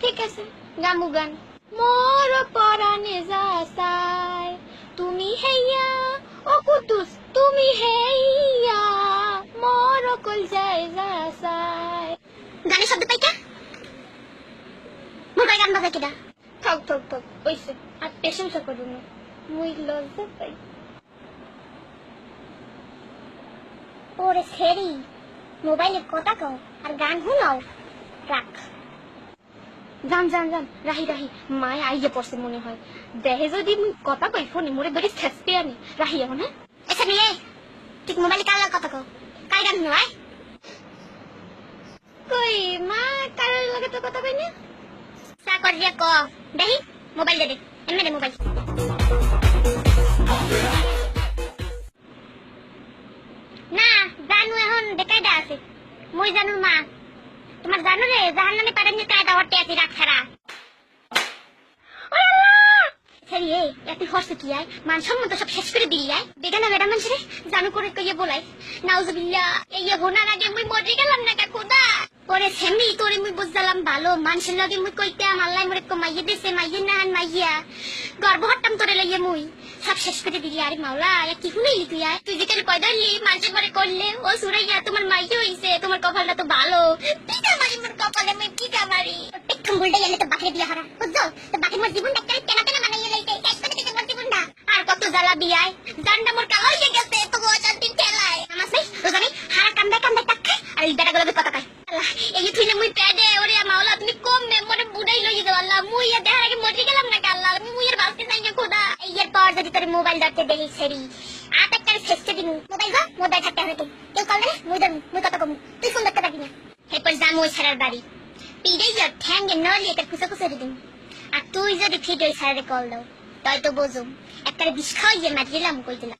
ঠিক আছে গামু গান। মোর পরাণে যাসাই তুমি হেইয়া ও কুদ্দুস তুমি হেইয়া মোর কল যায় যাসাই গানের শব্দ পাইটা মোবাইল গান বাজা কিনা থাক থাক থাক ওইসে আর প্রশংসা করো না। মুই লজ্জা পাই। ওরে সেরি মোবাইলে কথা কও আর গান শুনাও। রাখ। জান জান জান রাহি রাহি। মায় আইয়ে পড়ছে মনে হয়। দেহে যদি কথা কই ফোনে মোরে ধরে ছেসতে আনি। রাহি, এখন হ্যাঁ? নিয়ে ঠিক মোবাইলে কার লাগে কথা কও? কার গান আয় কই, মা, কার লাগে তো কথা কই না? চা কর দিয়ে ক। দেখি মোবাইল দে দে। এমনি দে মোবাইল। না, জানু এখন বেকায়দা আছে। মই জানুর মা। তোমার জানু রে জাহান নামে যে কায়দা হটে আছি রাত সরি না তোরে বুঝলাম ভালো। মানুষের লগে মুই দিছে না লইয়ে সব শেষ করে দিলি আরে মাওলা কি শুনাইলি তুই আয় তুই যেখানে কয়দালি মানুষে পরে করলে। ও সুরাইয়া, তোমার মাইয়ে হইছে, তোমার কপালটা তো ভালো। বুলটা গেলে তো বাকি দিয়া হারা বুঝছ? তো বাকি মোর জীবনটা কেন তেনা তেনা বানাইয়ে লাইতে শেষ করে দিতে মোর জীবনটা। আর কত জ্বালা বিয়ায়। জানটা মোর কালো হয়ে গেছে তো অশান্তির ঠেলায়। নেই রোজা নেই হারা কান্দে কান্দে টাক খায়, আর এই বেটা গুলো কথা কয় এই যে মুই পেডে ওরে মাওলা তুমি কম মে মরে বুড়াই লইয়ে দাও আল্লাহ। মুই আর দেখার আগে মরে গেলাম না আল্লাহ? মুই আর বাঁচতে চাই না, খোদা। এর পর যদি তোর মোবাইল ধরতে দেখি সেরি। আট একটা শেষে দিন মোবাইল গো মোবাইল থাকতে হবে কেউ কল না মুই ধরবো মুই কথা কম। তুই ফোন ধরতে পারবি না। এরপর যাম ওই ছাড়ার বাড়ি। পিড়ে যা ঠ্যাঙ্গে নলিয়ে তার খুশা খুশা দিন আর তুই যদি ফিট ওই সারে কল দাও তাই তো বোঝো একটা বিষ খাওয়াইয়ে মারিলাম কই দিলাম